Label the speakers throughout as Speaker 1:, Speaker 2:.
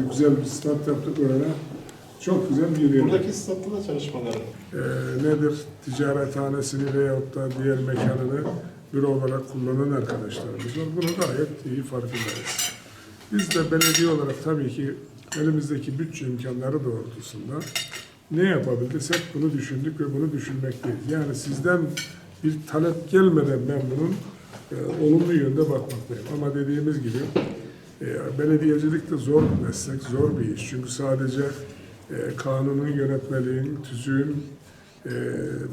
Speaker 1: Tabii güzel bir stat yaptık oraya. Çok güzel bir yeri.
Speaker 2: Buradaki statta da çalışmaları.
Speaker 1: Ee, nedir? Ticarethanesini veyahut da diğer mekanını büro olarak kullanan arkadaşlarımız var. Bunu gayet iyi farkındayız. Biz de belediye olarak tabii ki elimizdeki bütçe imkanları doğrultusunda ne yapabildik hep bunu düşündük ve bunu düşünmekteyiz. Yani sizden bir talep gelmeden ben bunun e, olumlu yönde bakmaktayım. Ama dediğimiz gibi e, belediyecilik de zor bir meslek, zor bir iş. Çünkü sadece e, kanunun, yönetmeliğin, tüzüğün e,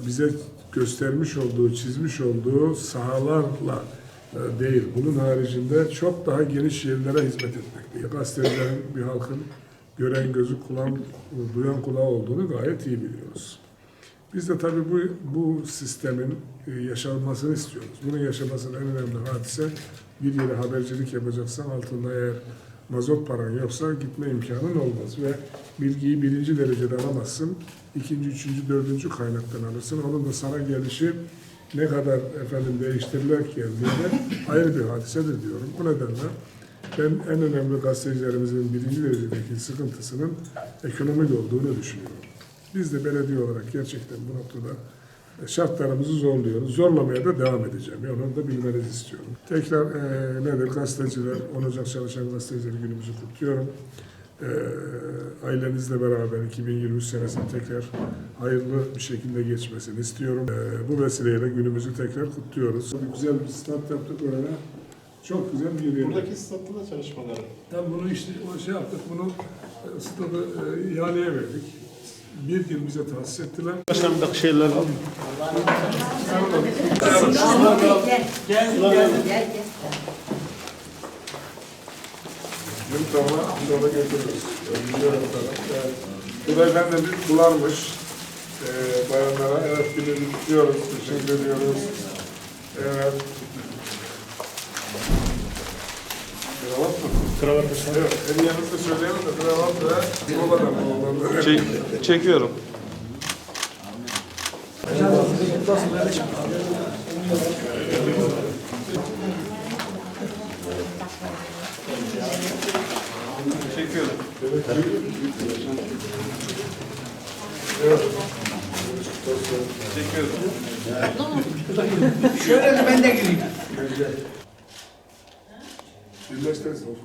Speaker 1: bize göstermiş olduğu, çizmiş olduğu sahalarla e, değil. Bunun haricinde çok daha geniş yerlere hizmet etmekte. Gazetecilerin bir halkın gören gözü, kulağın, duyan kulağı olduğunu gayet iyi biliyoruz. Biz de tabii bu, bu sistemin e, yaşanmasını istiyoruz. Bunun yaşamasının en önemli hadise bir yere habercilik yapacaksan altında eğer mazot paran yoksa gitme imkanın olmaz ve bilgiyi birinci derecede alamazsın. ikinci, üçüncü, dördüncü kaynaktan alırsın. Onun da sana gelişi ne kadar efendim değiştirilerek geldiğinde ayrı bir hadisedir diyorum. Bu nedenle ben en önemli gazetecilerimizin birinci derecedeki sıkıntısının ekonomik olduğunu düşünüyorum. Biz de belediye olarak gerçekten bu noktada şartlarımızı zorluyoruz. Zorlamaya da devam edeceğim. Yani onu da bilmenizi istiyorum. Tekrar e, nedir gazeteciler, 10 Ocak Çalışan Gazeteciler Günümüzü kutluyorum. E, ailenizle beraber 2023 senesinin tekrar hayırlı bir şekilde geçmesini istiyorum. E, bu vesileyle günümüzü tekrar kutluyoruz. Bir güzel bir stat yaptık oraya. Çok güzel bir yer.
Speaker 2: Buradaki statta da çalışmaları.
Speaker 1: Tam bunu işte o şey yaptık, bunu e, stadı e, ihaleye verdik. Yıl bize tahsis ettiler.
Speaker 2: Dakika şeyler al.
Speaker 3: Gel, gel, gel.
Speaker 1: Yıl sonra sonra götürürüz. Bu da efendim bir bularmış. Ee, bayanlara. Evet, günü kutluyoruz. Teşekkür ediyoruz. Evet. Kravat mı?
Speaker 2: Kravat
Speaker 1: Evet, hediyemizi de söyleyelim de kravat ve Mola'dan oğlanlar.
Speaker 4: Çek, çekiyorum. Çekiyorum. Çekiyorum.
Speaker 3: Şöyle de ben de gireyim.
Speaker 1: E da é extensão.